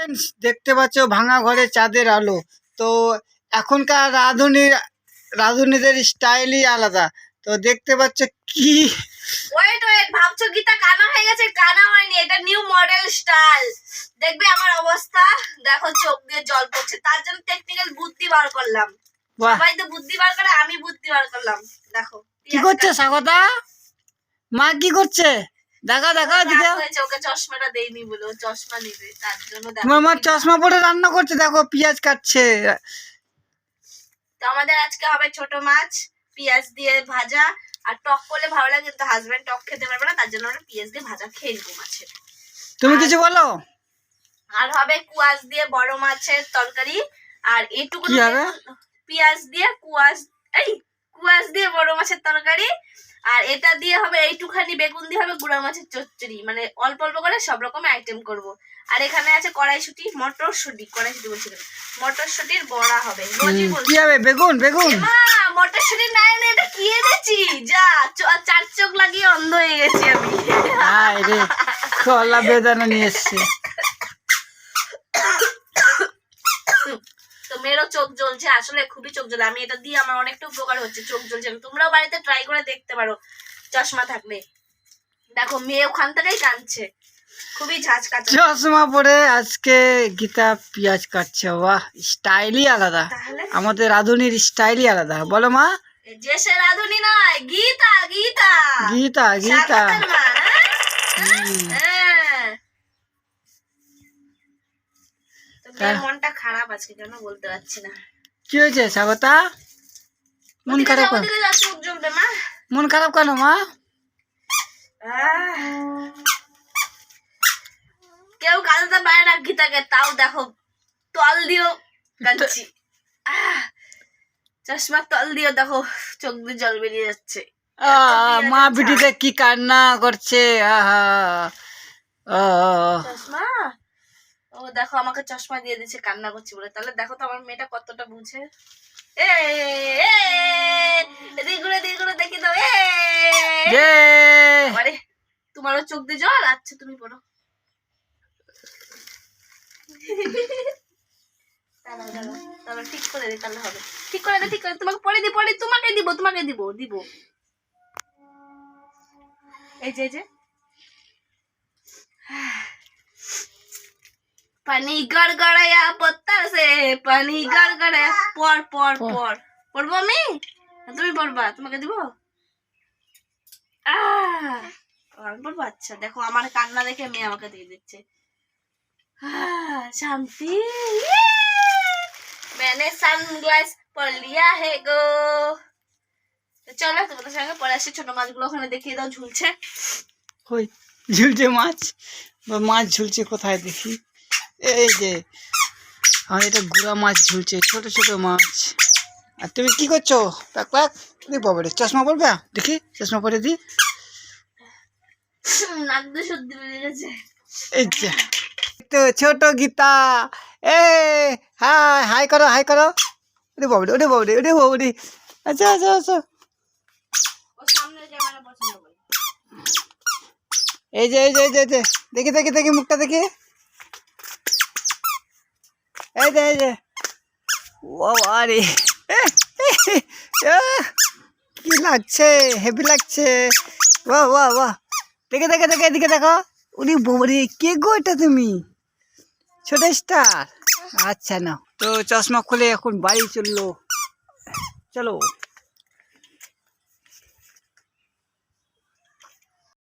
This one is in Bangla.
Friends, দেখতে পাচ্ছ ভাঙা ঘরে চাঁদের আলো। তো এখনকার রাঁধুনি রাঁধুনিদের স্টাইলই আলাদা। তো দেখতে পাচ্ছ কি ওয়েট ওয়েট ভাবছ গীতা কানা হয়ে গেছে? কানা হয়নি এটা নিউ মডেল স্টাইল দেখবে আমার অবস্থা? দেখো চোখ দিয়ে জল পড়ছে। তার জন্য টেকনিক্যাল বুদ্ধি বার করলাম। সবাই তো বুদ্ধি বার করে আমি বুদ্ধি বার করলাম। দেখো কি করছে স্বাগতা? মা কি করছে? দেখা দেখা দিকে রাগ চশমাটা দেইনি বলে চশমা নিবে তার জন্য দেখো চশমা পরে রান্না করছে দেখো পেঁয়াজ কাটছে। তো আমাদের আজকে হবে ছোট মাছ পেঁয়াজ দিয়ে ভাজা আর টক করলে ভালো লাগে কিন্তু হাজবেন্ড টক খেতে পারবে না তার জন্য আমরা পেঁয়াজ দিয়ে ভাজা খেয়ে নেব মাছের। তুমি কিছু বলো? আর হবে কুয়াশ দিয়ে বড় মাছের তরকারি আর এটুকু? পেঁয়াজ দিয়ে কুয়াশ এই কুয়াশ দিয়ে বড় মাছের তরকারি আর এটা দিয়ে হবে এইটুখানি বেগুন দিয়ে হবে গুঁড়া মাছের চচ্চড়ি। মানে অল্প অল্প করে সব রকম আইটেম করব। আর এখানে আছে কড়াইশুটি মটরশুটি কড়াইশুটি বলছি কেন? মটরশুটির বড়া হবে। কি হবে? বেগুন বেগুন। মা মটরশুটি নাই না এটা কি এনেছি? যা চার চোখ লাগিয়ে অন্ধ হয়ে গেছি আমি। রে কলা বেদানা নিয়ে এসছে তো মেয়েরও চোখ জ্বলছে আসলে খুবই চোখ জ্বলে। আমি এটা দিয়ে আমার অনেকটা উপকার হচ্ছে চোখ জ্বলছে। তোমরাও বাড়িতে ট্রাই করে দেখতে পারো চশমা থাকলে। দেখো মেয়ে ওখান থেকেই কাঁদছে। খুবই ঝাঁজ কাছে চশমা পরে আজকে গীতা পেঁয়াজ কাটছে বাহ স্টাইলই আলাদা। আমাদের রাঁধুনির স্টাইলই আলাদা। বলো মা। যে সে রাধুনি নয় গীতা গীতা। গীতা গীতা। হ্যাঁ? মনটা খারাপ আছে কেন বলতে পারছি না। কি হয়েছে স্বাগতা মন খারাপ কেন? মা। মন খারাপ কেন মা? কেউ কাঁদাতে পারে না গীতাকে তাও দেখো তল দিয়েও কাঁদছি। আহ। চশমার তল দিয়েও দেখো চোখ দিয়ে জল বেরিয়ে যাচ্ছে। মা বিটিতে কি কান্না করছে আহা। চশমা? দেখো আমাকে চশমা দিয়ে দিচ্ছে কান্না করছি বলে। তাহলে দেখো তো আমার মেয়েটা কতটা বুঝে। এদিকে ঘুরে দেখি দাও আরে তোমারও চোখ দিয়ে জল? আচ্ছা তুমি পড়ো। দাঁড়াও, ঠিক করে দে তাহলে হবে। ঠিক করে দে ঠিক করে তোমাকে পরে দি পরে তোমাকে দিব তোমাকে দিব দিব। এই যে এই যে। পানি গড়গড়ায়া পত্তা সে পানি গড়গড়ায়া পর পর পর পড়ব আমি? তুমি পড়বা তোমাকে দিব? আহ! আমি পড়ব আচ্ছা দেখো আমার কান্না দেখে মেয়ে আমাকে দিয়ে দিচ্ছে। শান্তি! मैंने সানগ্লাস পর লিয়া হে গো। চলো তোমাদের সঙ্গে পরে আসি ছোট মাছগুলো ওখানে দেখিয়ে দাও ঝুলছে। কই ঝুলছে মাছ? মাছ ঝুলছে কোথায় দেখি? এই যে আমার এটা গুড়া মাছ ঝুলছে ছোট ছোট মাছ। আর তুমি কি করছ? প্যাক প্যাক রে বাবা রে চশমা পরবে? দেখি চশমা পরে দি। এই যে তো ছোট গীতা এ হাই হাই করো হাই করো। ওরে বাবরে ওরে বাবরে ওরে বাবরে। আচ্ছা আচ্ছা আচ্ছা। যে এই যে এই যে এই যে দেখি দেখি দেখি মুখটা দেখি। কি লাগছে? লাগছে। বাহ দেখে দেখে দেখে উনি কে গো এটা তুমি? ছোট স্টার। আচ্ছা না তো চশমা খুলে এখন বাড়ি চলল। চলো।